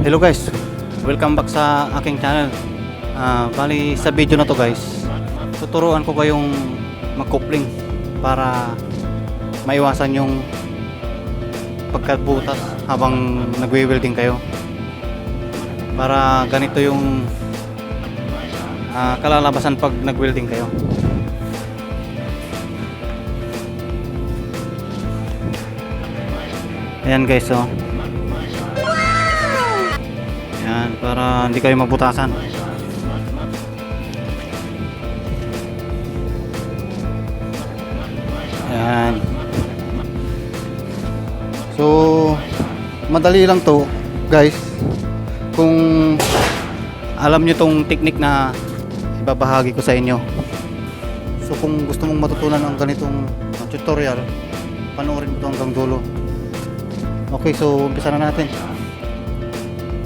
Hello guys, welcome back sa aking channel. Ah, bali sa video na to guys, tuturuan ko kayong magkupling para maiwasan yung pagkabutas habang nagwe-welding kayo. Para ganito yung ah, kalalabasan pag nag-welding kayo. Ayan guys, oh. Yan, para hindi kayo magbutasan. Yan. So, madali lang to, guys. Kung alam nyo tong technique na ibabahagi ko sa inyo. So, kung gusto mong matutunan ang ganitong tutorial, panoorin mo to hanggang dulo. Okay, so umpisa na natin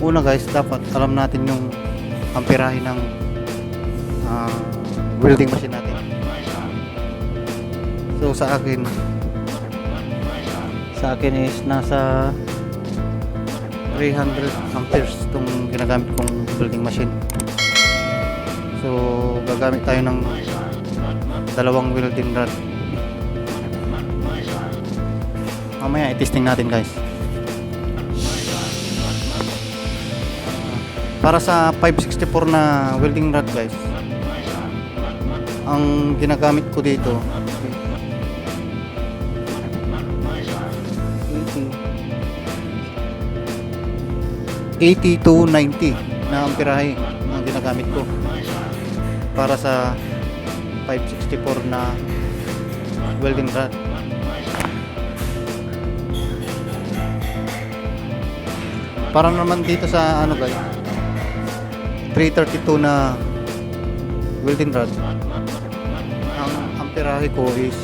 una guys dapat alam natin yung amperahe ng ah, welding machine natin. So sa akin sa akin is nasa 300 amperes itong ginagamit kong welding machine. So gagamit tayo ng dalawang welding rod. Mamaya i-testing natin guys para sa 564 na welding rod guys ang ginagamit ko dito 80 to 90 na amperahe ang ginagamit ko para sa 564 na welding rod. Para naman dito sa ano guys 332 na welding rod ang amperahe ko is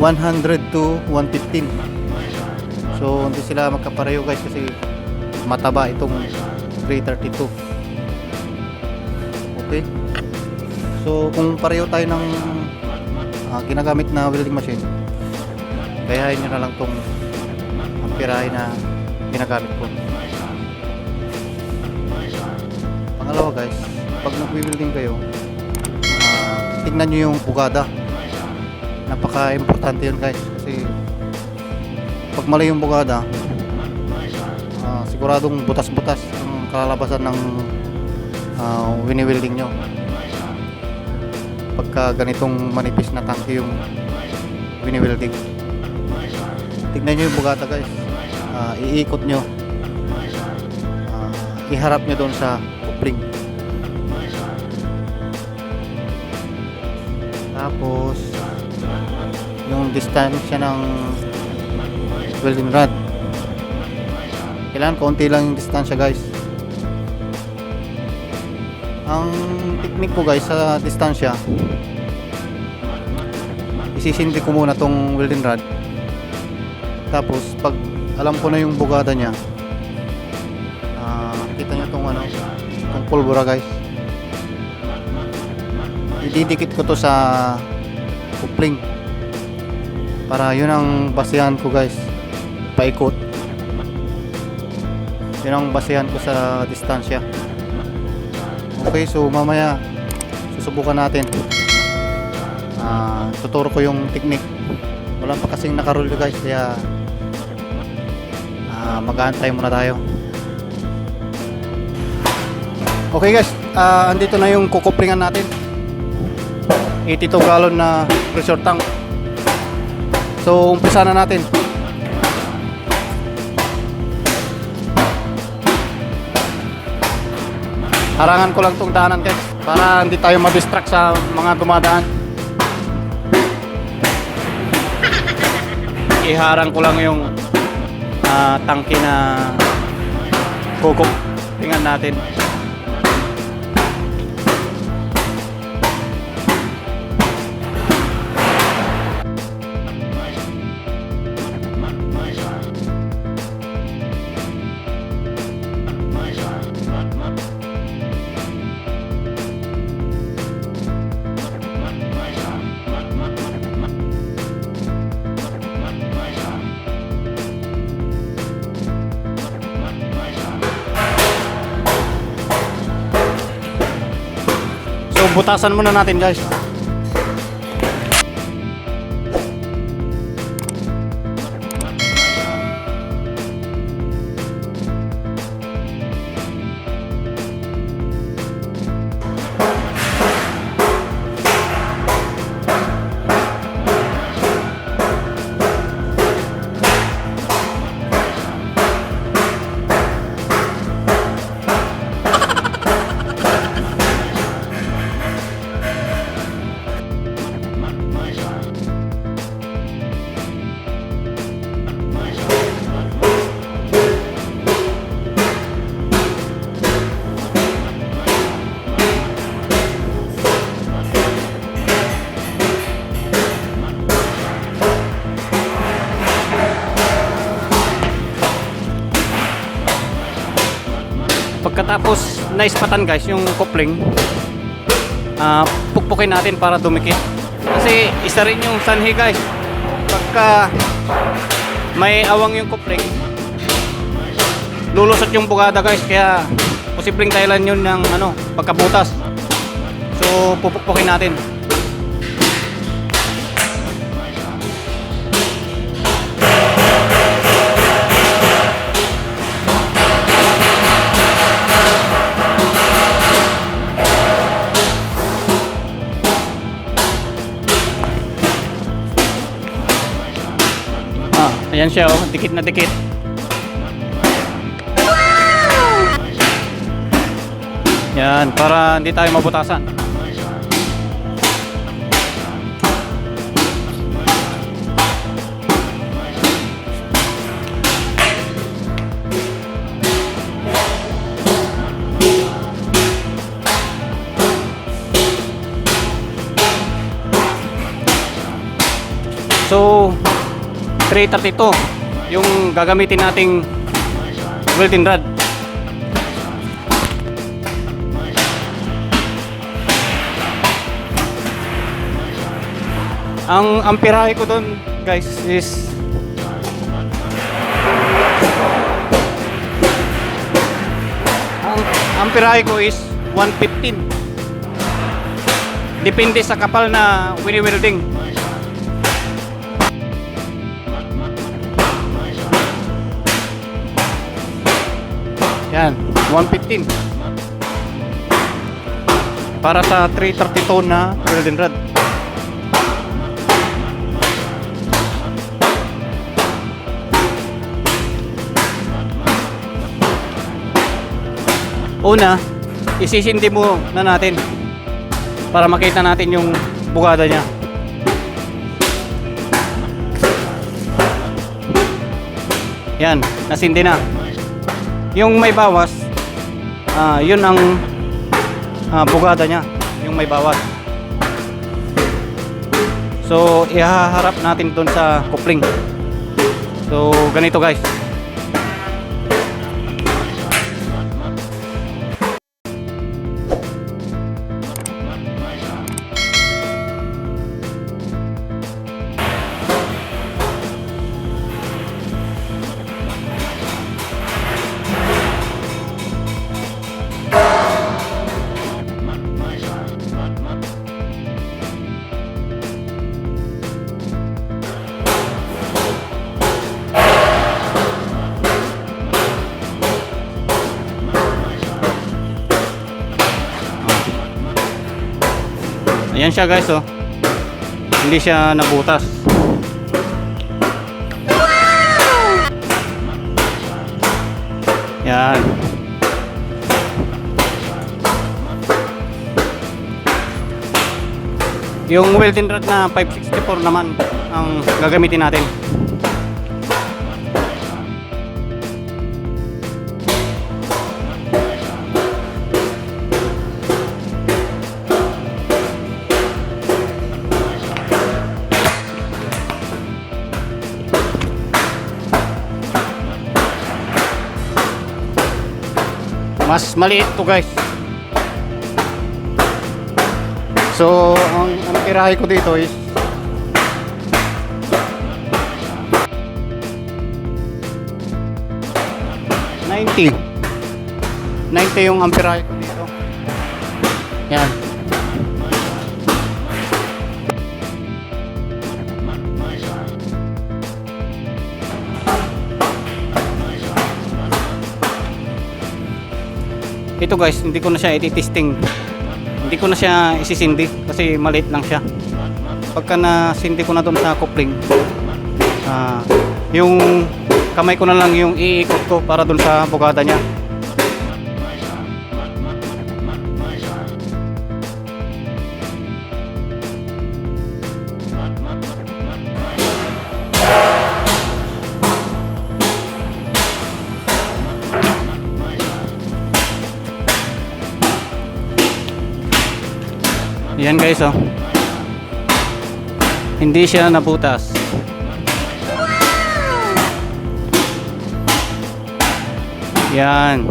...100 to 115 so hindi sila magkapareho guys kasi mataba itong 332 okay? So kung pareho tayo ng ah, ginagamit na welding machine gayahin nyo na lang tong amperahe na ginagamit ko. Pangalawa guys, pag nag-welding kayo, ah, tignan nyo yung bugada. Napaka-importante yun guys kasi pag mali yung bugada, ah, siguradong butas-butas ang kalalabasan ng uh, wini-welding nyo. Pagka ganitong manipis na tangke yung wini-welding tignan nyo yung bugata guys Ah, iikot nyo. Ah, iharap nyo doon sa kupling tapos yung distansya ng welding rod. Kailangan konti lang yung distansya guys. Ang technique ko guys sa distansya isisindi ko muna tong welding rod. Tapos pag alam ko na yung bugada niya. Ah kita nyo tong ano tong pulbura guys. Ididikit ko to sa kupling. Para yun ang basehan ko guys. Paikot. Yun ang basehan ko sa distansya. Okay so mamaya susubukan natin. Ah tuturo ko yung technique. Wala pa kasing nakarol guys kaya mag-aantay muna tayo. Okay guys. Ah andito na yung kukuplingan natin. 82 gallon na pressure tank. So umpisa na natin. Harangan ko lang tong daanan guys para hindi tayo ma-distract sa mga dumadaan. Iharang ko lang yung ah, tangke na kukuk tingnan natin butasan muna natin guys. Pagkatapos naispatan guys yung coupling, ah pukpukin natin para dumikit. Kasi isa rin yung sanhi guys. Pagka may awang yung coupling, lulusot yung bugada guys. Kaya posibleng dahilan yun ng ano, pagkabutas. So pupukpukin natin. Ayan siya oh, dikit na dikit. Yan, para hindi tayo mabutasan. So, 332 yung gagamitin nating welding rod. Ang amperahe ko doon, guys, is ang amperahe ko is 115. Depende sa kapal na wini-welding. Yan, 115. Para sa 332 na welding rod. Una, isisindi mo na natin para makita natin yung bugada niya. Yan, nasindi na. Yung may bawas, ah, yun ang ah, bugada niya, yung may bawas. So, ihaharap natin doon sa coupling. So, ganito guys. Ayan siya guys oh. Hindi siya nabutas. Yan. Yung welding rod na 564 naman ang gagamitin natin. Mas maliit to guys. So, ang, ang tirahe ko dito is Ninety. 90 yung amperahe ko dito. Yan. Ito guys, hindi ko na siya ititesting. Hindi ko na siya isisindi kasi maliit lang siya. Pagka nasindi ko na doon sa coupling, ah, yung kamay ko na lang yung iikot ko para doon sa bugada niya. Yan guys oh. Hindi siya nabutas. Yan.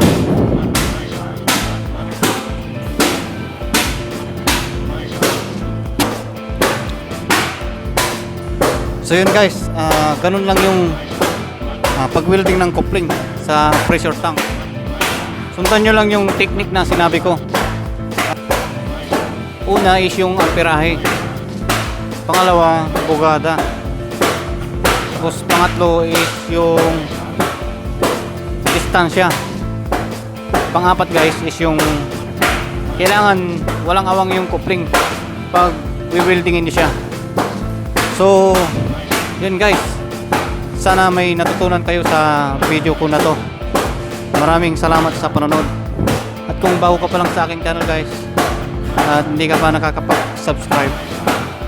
So yun guys, ah, ganun lang yung ah, pag-welding ng coupling sa pressure tank. Sundan nyo lang yung technique na sinabi ko. Una is yung amperahe. Pangalawa, bugada. Tapos pangatlo is yung distansya. Pangapat guys is yung kailangan walang awang yung coupling pag we-weldingin nyo siya. So, yun guys. Sana may natutunan kayo sa video ko na to. Maraming salamat sa panonood. At kung bago ka pa lang sa akin channel guys, at hindi ka pa nakakapag-subscribe,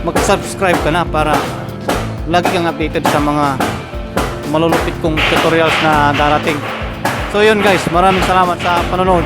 mag-subscribe ka na para lagi kang updated sa mga malulupit kong tutorials na darating. So yun guys, maraming salamat sa panonood.